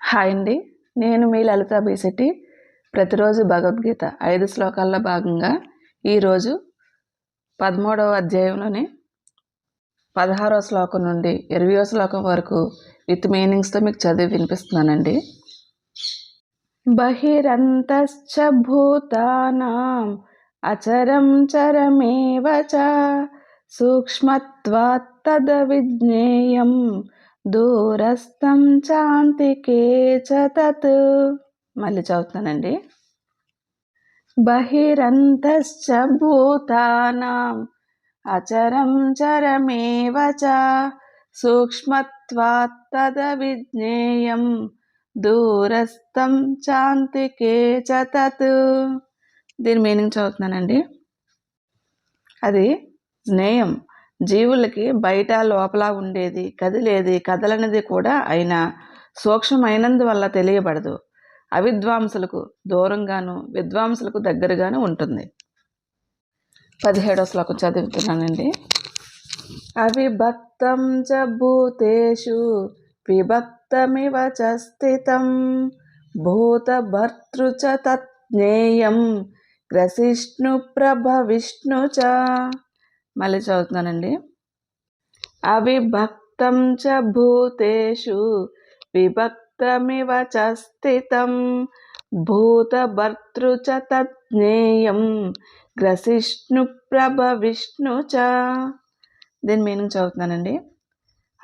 Hi అండి. నేను మీ లలిత బీసెట్టి ప్రతిరోజు భగవద్గీత ఐదు శ్లోకాల్లో భాగంగా ఈరోజు పదమూడవ అధ్యాయంలోని పదహారవ శ్లోకం నుండి ఇరవయో శ్లోకం వరకు విత్ మీనింగ్స్తో మీకు చదివి వినిపిస్తున్నానండి. బహిరంతశ్చ భూతానాం అచరం చరమేవ చ సూక్ష్మత్వాత్ తద విజ్ఞేయం దూరస్థం చాంతికే చతత్ మళ్ళీ చదువుతానండి బహిరంతశ్చ భూతానాం అచరం చరమేవ చ సూక్ష్మత్వాత్ విజ్ఞేయం దూరస్థం చాంతికే చతత్ దీని మీనింగ్ చదువుతున్నానండి. అది జ్ఞేయం. జీవులకి బయట లోపల ఉండేది కదిలేది కదలనిది కూడా అయినా సూక్ష్మమైనందువల్ల తెలియబడదు. అవిద్వాంసులకు దూరంగాను విద్వాంసులకు దగ్గరగాను ఉంటుంది. పదిహేడో శ్లోకం చదువుతున్నానండి. అవిభక్తం చ భూతేషు విభక్తమివ చ స్థితం భూతభర్తృ చ తజ్ఞేయం గ్రసిష్ణు ప్రభ విష్ణు చ. మళ్ళీ చదువుతున్నానండి. అవిభక్తం చ భూతేషు విభక్తమివ చ స్థితం భూతభర్తృ చ తజ్ఞేయం గ్రసిష్ణు ప్రభ విష్ణు చ. దీని మీనింగ్ చదువుతున్నానండి.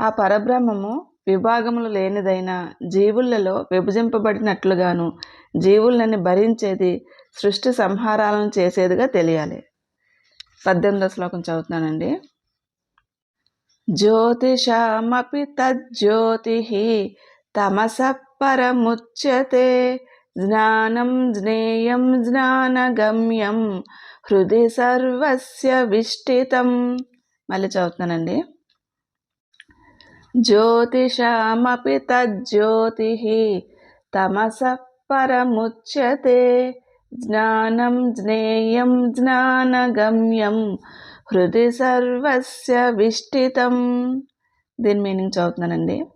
ఆ పరబ్రహ్మము విభాగములు లేనిదైన జీవులలో విభజింపబడినట్లుగాను జీవులని భరించేది సృష్టి సంహారాలను చేసేదిగా తెలియాలి. పద్దెనిమిదో శ్లోకం చదువుతున్నానండి. జ్యోతిషమపి తజ్జ్యోతి తమస పరముచ్యతే జ్ఞానం జ్ఞేయం జ్ఞానగమ్యం హృది సర్వస్య విష్టితం. మళ్ళీ చదువుతున్నానండి. జ్యోతిషమపి తజ్జ్యోతి తమస పరముచ్యతే జ్ఞానం జ్ఞేయం జ్ఞానగమ్యం హృది సర్వస్య విష్టితం దీని మీనింగ్ చదువుతున్నానండి.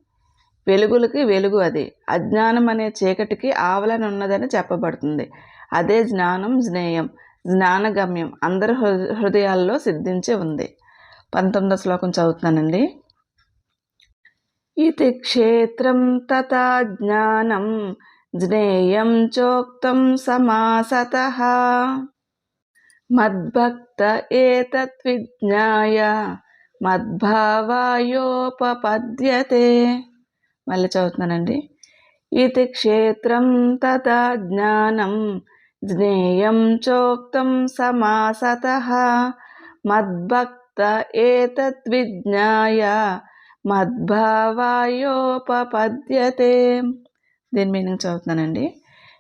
వెలుగులకి వెలుగు అది. అజ్ఞానం అనే చీకటికి ఆవలనున్నదని చెప్పబడుతుంది. అదే జ్ఞానం జ్ఞేయం జ్ఞానగమ్యం అందరి హృదయాల్లో సిద్ధించి ఉంది. పంతొమ్మిదో శ్లోకం చదువుతున్నానండి. ఇది క్షేత్రం తథా జ్ఞానం ज्ञेयं चोक्तं समासतः మద్భక్త ఏతద్విజ్ఞాయ మద్భావాయోపపద్యతే మళ్ళీ చదువుతున్నానండి ఇది క్షేత్రం తథా జ్ఞానం జ్ఞేయం చోక్తం సమాసత మద్భక్త ఏతద్విజ్ఞాయ మద్భావాయోపపద్యతే దీని మీనింగ్ చదువుతున్నానండి.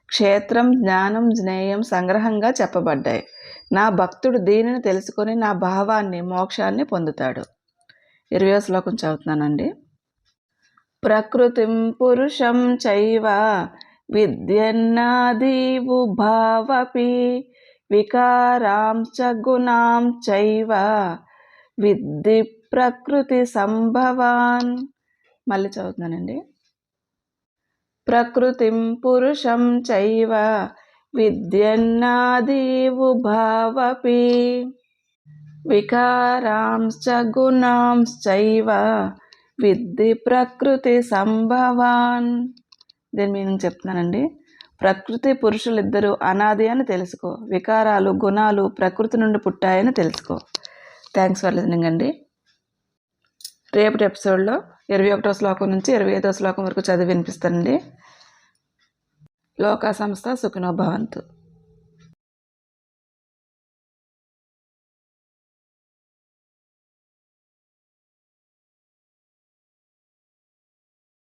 క్షేత్రం జ్ఞానం జ్ఞేయం సంగ్రహంగా చెప్పబడ్డాయి. నా భక్తుడు దీనిని తెలుసుకొని నా భావాన్ని మోక్షాన్ని పొందుతాడు. ఇరవై శ్లోకం చదువుతున్నానండి. ప్రకృతిం పురుషం చైవ విద్యన్నాదీవు భావపి వికారాంశ గుణాం చైవ విద్ది ప్రకృతి సంభవాన్. మళ్ళీ చదువుతున్నానండి. ప్రకృతిం పురుషం చైవ విద్యన్నాదీవుభావపి వికారాంశ్చ గుణాంశ్చైవ విద్ధి ప్రకృతి సంభవాన్. దీని మీనింగ్ చెప్తున్నానండి. ప్రకృతి పురుషులిద్దరూ అనాది అని తెలుసుకో. వికారాలు గుణాలు ప్రకృతి నుండి పుట్టాయని తెలుసుకో. థ్యాంక్స్ ఫర్ లిజనింగ్ అండి. రేపటి ఎపిసోడ్లో ఇరవై ఒకటో శ్లోకం నుంచి ఇరవై ఐదో శ్లోకం వరకు చదివి వినిపిస్తానండి. లోకా సంస్థ సుఖినో భవంతు.